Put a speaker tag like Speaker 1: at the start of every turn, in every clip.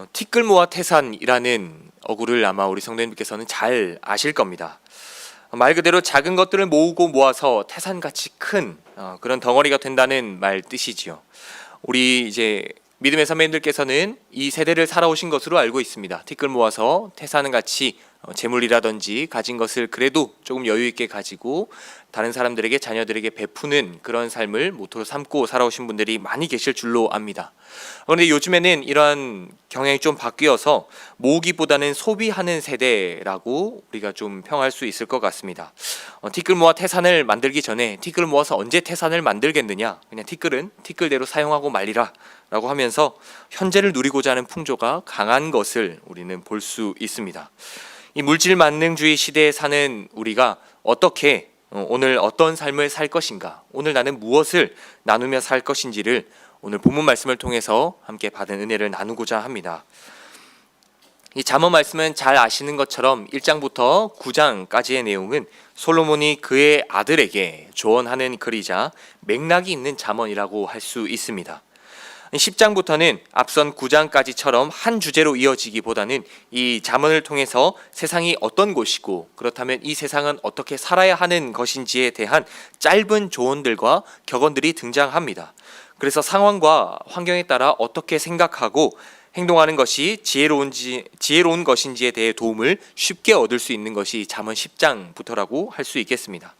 Speaker 1: 어, 티끌모아 태산이라는 어구를 아마 우리 성도님께서는 잘 아실 겁니다. 어, 말 그대로 작은 것들을 모으고 모아서 태산같이 큰 어, 그런 덩어리가 된다는 말 뜻이지요. 우리 이제 믿음의 선배님들께서는 이 세대를 살아오신 것으로 알고 있습니다. 티끌 모아서 태산 같이 어, 재물이라든지 가진 것을 그래도 조금 여유 있게 가지고 다른 사람들에게 자녀들에게 베푸는 그런 삶을 모토로 삼고 살아오신 분들이 많이 계실 줄로 압니다. 그런데 요즘에는 이러한 경향이 좀 바뀌어서 모으기보다는 소비하는 세대라고 우리가 좀 평할 수 있을 것 같습니다. 어, 티끌 모아 태산을 만들기 전에 티끌 모아서 언제 태산을 만들겠느냐? 그냥 티끌은 티끌대로 사용하고 말리라. 라고 하면서 현재를 누리고자 하는 풍조가 강한 것을 우리는 볼 수 있습니다. 이 물질 만능주의 시대에 사는 우리가 어떻게 어, 오늘 어떤 삶을 살 것인가, 오늘 나는 무엇을 나누며 살 것인지를 오늘 본문 말씀을 통해서 함께 받은 은혜를 나누고자 합니다. 이 잠언 말씀은 잘 아시는 것처럼 1장부터 9장까지의 내용은 솔로몬이 그의 아들에게 조언하는 글이자 맥락이 있는 잠언이라고 할 수 있습니다. 10장부터는 앞선 9장까지처럼 한 주제로 이어지기보다는 이 잠언을 통해서 세상이 어떤 곳이고 그렇다면 이 세상은 어떻게 살아야 하는 것인지에 대한 짧은 조언들과 격언들이 등장합니다. 그래서 상황과 환경에 따라 어떻게 생각하고 행동하는 것이 지혜로운지 지혜로운 것인지에 대해 도움을 쉽게 얻을 수 있는 것이 잠언 10장부터라고 할 수 있겠습니다.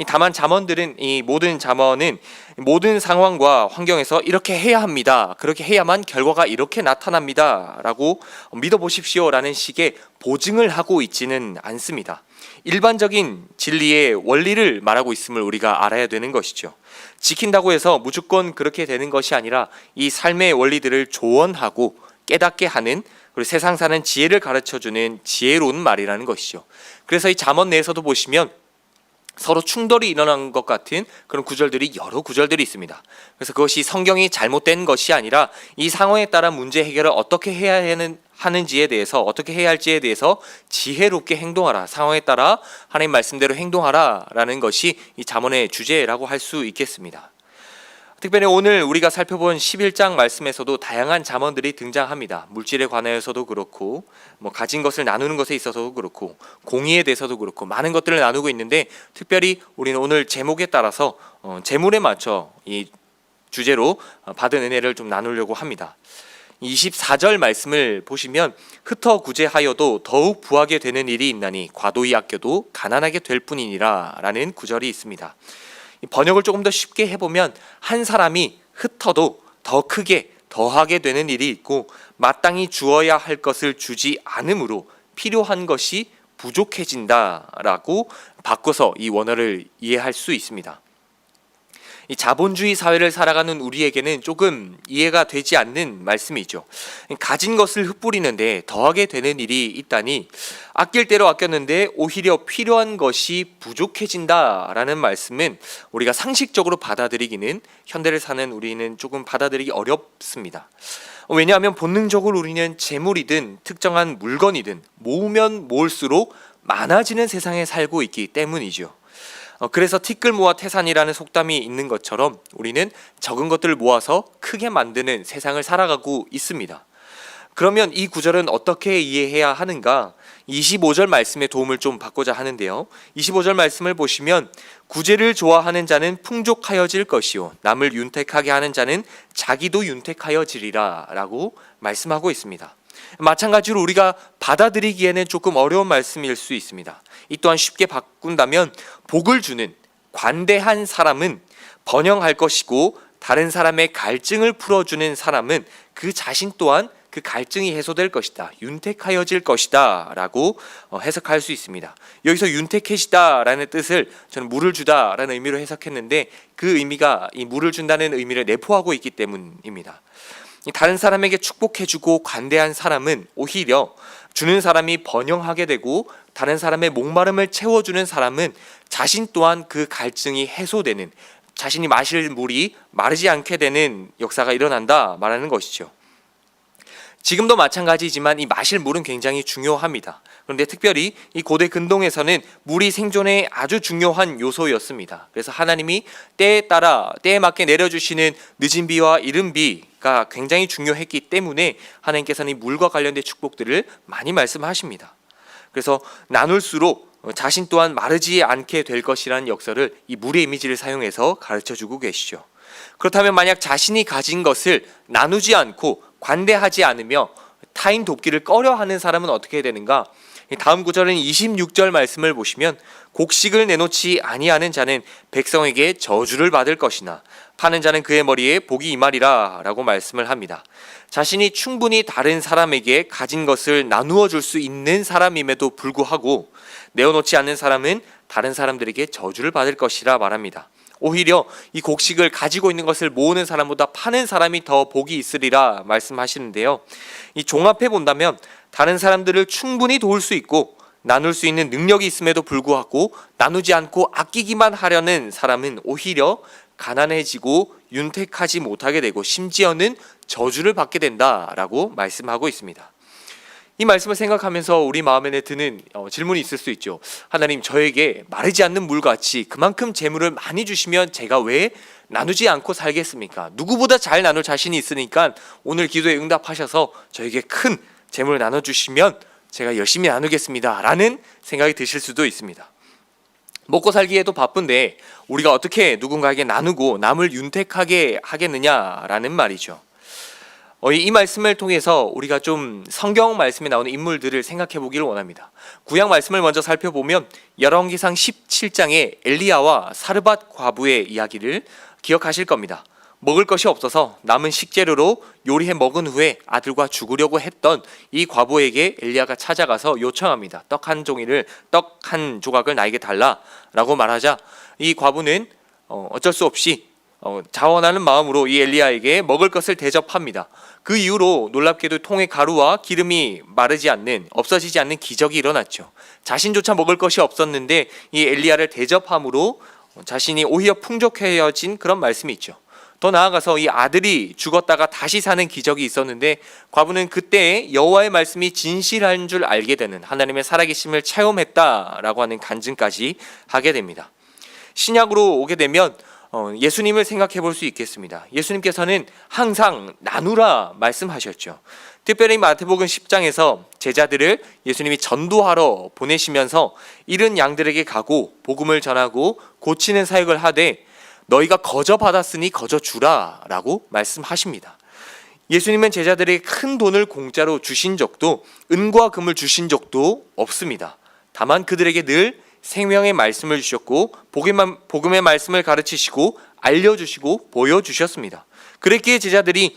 Speaker 1: 이 다만 잠언들은 이 모든 잠언은 모든 상황과 환경에서 이렇게 해야 합니다. 그렇게 해야만 결과가 이렇게 나타납니다라고 믿어 보십시오라는 식의 보증을 하고 있지는 않습니다. 일반적인 진리의 원리를 말하고 있음을 우리가 알아야 되는 것이죠. 지킨다고 해서 무조건 그렇게 되는 것이 아니라 이 삶의 원리들을 조언하고 깨닫게 하는 그리고 세상 사는 지혜를 가르쳐 주는 지혜로운 말이라는 것이죠. 그래서 이 잠언 내에서도 보시면 서로 충돌이 일어난 것 같은 그런 구절들이 여러 구절들이 있습니다. 그래서 그것이 성경이 잘못된 것이 아니라 이 상황에 따라 문제 해결을 어떻게 해야 하는 하는지에 대해서 어떻게 해야 할지에 대해서 지혜롭게 행동하라 상황에 따라 하나님 말씀대로 행동하라라는 것이 이 잠언의 주제라고 할 수 있겠습니다. 특별히 오늘 우리가 살펴본 11장 말씀에서도 다양한 잠언들이 등장합니다. 물질에 관하여서도 그렇고 뭐 가진 것을 나누는 것에 있어서도 그렇고 공의에 대해서도 그렇고 많은 것들을 나누고 있는데 특별히 우리는 오늘 제목에 따라서 어, 재물에 맞춰 이 주제로 어, 받은 은혜를 좀 나누려고 합니다. 24절 말씀을 보시면 흩어 구제하여도 더욱 부하게 되는 일이 있나니 과도히 아껴도 가난하게 될 뿐이니라 라는 구절이 있습니다. 번역을 조금 더 쉽게 해보면 한 사람이 흩어도 더 크게 더하게 되는 일이 있고 마땅히 주어야 할 것을 주지 않으므로 필요한 것이 부족해진다라고 바꿔서 이 원어를 이해할 수 있습니다. 이 자본주의 사회를 살아가는 우리에게는 조금 이해가 되지 않는 말씀이죠. 가진 것을 흩뿌리는데 더하게 되는 일이 있다니 아낄 대로 아꼈는데 오히려 필요한 것이 부족해진다라는 말씀은 우리가 상식적으로 받아들이기는 현대를 사는 우리는 조금 받아들이기 어렵습니다. 왜냐하면 본능적으로 우리는 재물이든 특정한 물건이든 모으면 모을수록 많아지는 세상에 살고 있기 때문이죠. 어, 그래서 티끌 모아 태산이라는 속담이 있는 것처럼 우리는 적은 것들을 모아서 크게 만드는 세상을 살아가고 있습니다. 그러면 이 구절은 어떻게 이해해야 하는가? 25절 말씀의 도움을 좀 받고자 하는데요. 25절 말씀을 보시면 구제를 좋아하는 자는 풍족하여질 것이요 남을 윤택하게 하는 자는 자기도 윤택하여지리라라고 말씀하고 있습니다. 마찬가지로 우리가 받아들이기에는 조금 어려운 말씀일 수 있습니다. 이 또한 쉽게 바꾼다면 복을 주는 관대한 사람은 번영할 것이고 다른 사람의 갈증을 풀어주는 사람은 그 자신 또한 그 갈증이 해소될 것이다. 윤택하여질 것이다. 라고 어, 해석할 수 있습니다. 여기서 윤택해지다 라는 뜻을 저는 물을 주다 라는 의미로 해석했는데 그 의미가 이 물을 준다는 의미를 내포하고 있기 때문입니다. 다른 사람에게 축복해주고 관대한 사람은 오히려 주는 사람이 번영하게 되고 다른 사람의 목마름을 채워주는 사람은 자신 또한 그 갈증이 해소되는 자신이 마실 물이 마르지 않게 되는 역사가 일어난다 말하는 것이죠. 지금도 마찬가지지만 이 마실 물은 굉장히 중요합니다. 그런데 특별히 이 고대 근동에서는 물이 생존에 아주 중요한 요소였습니다. 그래서 하나님이 때에 따라 때에 맞게 내려주시는 늦은 비와 이른 비가 굉장히 중요했기 때문에 하나님께서는 이 물과 관련된 축복들을 많이 말씀하십니다. 그래서 나눌수록 자신 또한 마르지 않게 될 것이라는 역설을 이 물의 이미지를 사용해서 가르쳐 주고 계시죠. 그렇다면 만약 자신이 가진 것을 나누지 않고 관대하지 않으며 타인 돕기를 꺼려 하는 사람은 어떻게 되는가? 이 다음 구절은 26절 말씀을 보시면 곡식을 내놓지 아니하는 자는 백성에게 저주를 받을 것이나 파는 자는 그의 머리에 복이 임하리라 라고 말씀을 합니다. 자신이 충분히 다른 사람에게 가진 것을 나누어 줄 수 있는 사람임에도 불구하고 내어놓지 않는 사람은 다른 사람들에게 저주를 받을 것이라 말합니다. 오히려 이 곡식을 가지고 있는 것을 모으는 사람보다 파는 사람이 더 복이 있으리라 말씀하시는데요. 이 종합해 본다면 다른 사람들을 충분히 도울 수 있고 나눌 수 있는 능력이 있음에도 불구하고 나누지 않고 아끼기만 하려는 사람은 오히려 가난해지고 윤택하지 못하게 되고 심지어는 저주를 받게 된다라고 말씀하고 있습니다. 이 말씀을 생각하면서 우리 마음에 드는 어, 질문이 있을 수 있죠. 하나님 저에게 마르지 않는 물같이 그만큼 재물을 많이 주시면 제가 왜 나누지 않고 살겠습니까? 누구보다 잘 나눌 자신이 있으니까 오늘 기도에 응답하셔서 저에게 큰 재물을 나눠 주시면 제가 열심히 나누겠습니다 라는 생각이 드실 수도 있습니다. 먹고 살기에도 바쁜데 우리가 어떻게 누군가에게 나누고 남을 윤택하게 하겠느냐라는 말이죠. 어, 이 말씀을 통해서 우리가 좀 성경 말씀에 나오는 인물들을 생각해 보기를 원합니다. 구약 말씀을 먼저 살펴보면 열왕기상 17장의 엘리야와 사르밧 과부의 이야기를 기억하실 겁니다. 먹을 것이 없어서 남은 식재료로 요리해 먹은 후에 아들과 죽으려고 했던 이 과부에게 엘리야가 찾아가서 요청합니다. 떡 한 종이를 떡 한 조각을 나에게 달라라고 말하자 이 과부는 어, 어쩔 수 없이 어, 자원하는 마음으로 이 엘리야에게 먹을 것을 대접합니다. 그 이후로 놀랍게도 통에 가루와 기름이 마르지 않는 없어지지 않는 기적이 일어났죠. 자신조차 먹을 것이 없었는데 이 엘리야를 대접함으로 자신이 오히려 풍족해진 그런 말씀이 있죠. 더 나아가서 이 아들이 죽었다가 다시 사는 기적이 있었는데 과부는 그때 여호와의 말씀이 진실한 줄 알게 되는 하나님의 살아계심을 체험했다라고 하는 간증까지 하게 됩니다. 신약으로 오게 되면 어, 예수님을 생각해 볼 수 있겠습니다. 예수님께서는 항상 나누라 말씀하셨죠. 특별히 마태복음 10장에서 제자들을 예수님이 전도하러 보내시면서 잃은 양들에게 가고 복음을 전하고 고치는 사역을 하되 너희가 거저 받았으니 거저 주라라고 말씀하십니다. 예수님은 제자들에게 큰 돈을 공짜로 주신 적도 은과 금을 주신 적도 없습니다. 다만 그들에게 늘 생명의 말씀을 주셨고 복음의 말씀을 가르치시고 알려주시고 보여주셨습니다. 그랬기에 제자들이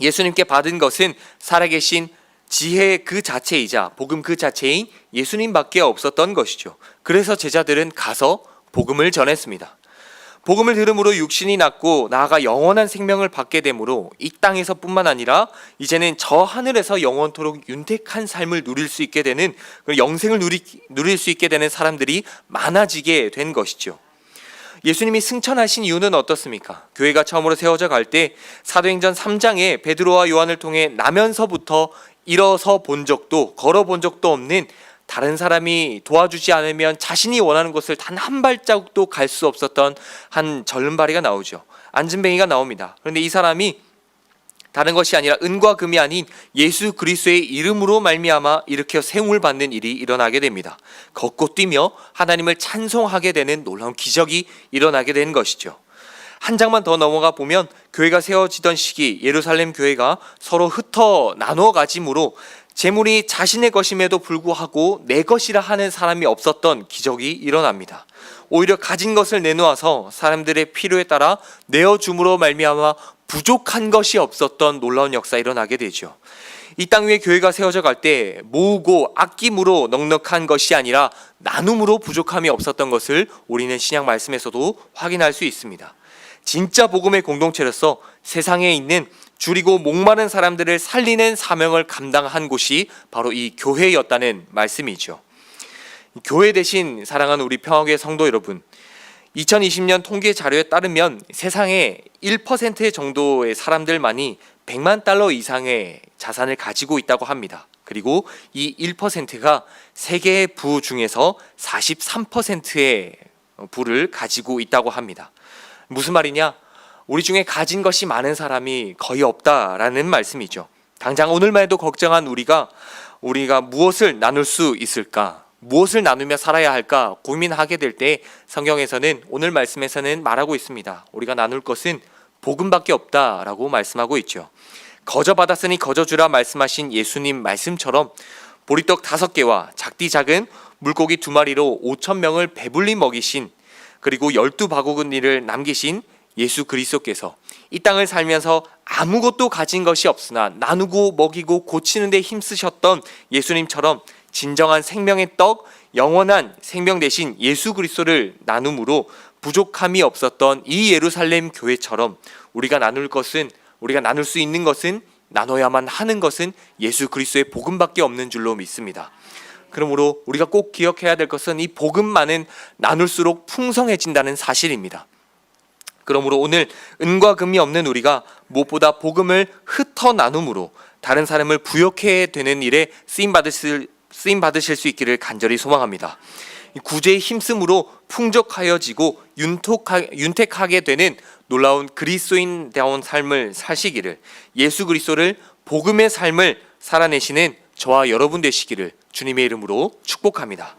Speaker 1: 예수님께 받은 것은 살아계신 지혜 그 자체이자 복음 그 자체인 예수님밖에 없었던 것이죠. 그래서 제자들은 가서 복음을 전했습니다. 복음을 들음으로 육신이 낫고 나아가 영원한 생명을 받게 되므로 이 땅에서뿐만 아니라 이제는 저 하늘에서 영원토록 윤택한 삶을 누릴 수 있게 되는 그 영생을 누리, 누릴 수 있게 되는 사람들이 많아지게 된 것이죠. 예수님이 승천하신 이유는 어떻습니까? 교회가 처음으로 세워져 갈 때 사도행전 3장에 베드로와 요한을 통해 나면서부터 일어서 본 적도 걸어 본 적도 없는 다른 사람이 도와주지 않으면 자신이 원하는 곳을 단 한 발자국도 갈 수 없었던 한 절름발이가 나오죠. 안진뱅이가 나옵니다. 그런데 이 사람이 다른 것이 아니라 은과 금이 아닌 예수 그리스도의 이름으로 말미암아 일으켜 세움을 받는 일이 일어나게 됩니다. 걷고 뛰며 하나님을 찬송하게 되는 놀라운 기적이 일어나게 된 것이죠. 한 장만 더 넘어가 보면 교회가 세워지던 시기 예루살렘 교회가 서로 흩어 나눠 가짐으로 재물이 자신의 것임에도 불구하고 내 것이라 하는 사람이 없었던 기적이 일어납니다. 오히려 가진 것을 내놓아서 사람들의 필요에 따라 내어 줌으로 말미암아 부족한 것이 없었던 놀라운 역사 일어나게 되죠. 이 땅 위에 교회가 세워져 갈 때 모으고 아낌으로 넉넉한 것이 아니라 나눔으로 부족함이 없었던 것을 우리는 신약 말씀에서도 확인할 수 있습니다. 진짜 복음의 공동체로서 세상에 있는 줄이고 목마른 사람들을 살리는 사명을 감당한 곳이 바로 이 교회였다는 말씀이죠. 교회 대신 사랑하는 우리 평화교회 성도 여러분, 2020년 통계 자료에 따르면 세상에 1% 정도의 사람들만이 100만 달러 이상의 자산을 가지고 있다고 합니다. 그리고 이 1%가 세계의 부 중에서 43%의 부를 가지고 있다고 합니다. 무슨 말이냐? 우리 중에 가진 것이 많은 사람이 거의 없다라는 말씀이죠. 당장 오늘만 해도 걱정한 우리가 우리가 무엇을 나눌 수 있을까? 무엇을 나누며 살아야 할까 고민하게 될 때 성경에서는 오늘 말씀에서는 말하고 있습니다. 우리가 나눌 것은 복음밖에 없다라고 말씀하고 있죠. 거저 받았으니 거저 주라 말씀하신 예수님 말씀처럼 보리떡 다섯 개와 작디 작은 물고기 두 마리로 오천 명을 배불리 먹이신 그리고 열두 바구니를 남기신 예수 그리스도께서 이 땅을 살면서 아무것도 가진 것이 없으나 나누고 먹이고 고치는 데 힘쓰셨던 예수님처럼 진정한 생명의 떡, 영원한 생명 대신 예수 그리스도를 나눔으로 부족함이 없었던 이 예루살렘 교회처럼 우리가 나눌 것은 우리가 나눌 수 있는 것은 나눠야만 하는 것은 예수 그리스도의 복음밖에 없는 줄로 믿습니다. 그러므로 우리가 꼭 기억해야 될 것은 이 복음만은 나눌수록 풍성해진다는 사실입니다. 그러므로 오늘 은과 금이 없는 우리가 무엇보다 복음을 흩어 나눔으로 다른 사람을 부욕해 되는 일에 쓰임 받으실 쓰임 받으실 수 있기를 간절히 소망합니다. 이 구제의 힘씀으로 풍족하여지고 윤톡하, 윤택하게 되는 놀라운 그리스도인다운 삶을 사시기를 예수 그리스도를 복음의 삶을 살아내시는 저와 여러분 되시기를 주님의 이름으로 축복합니다.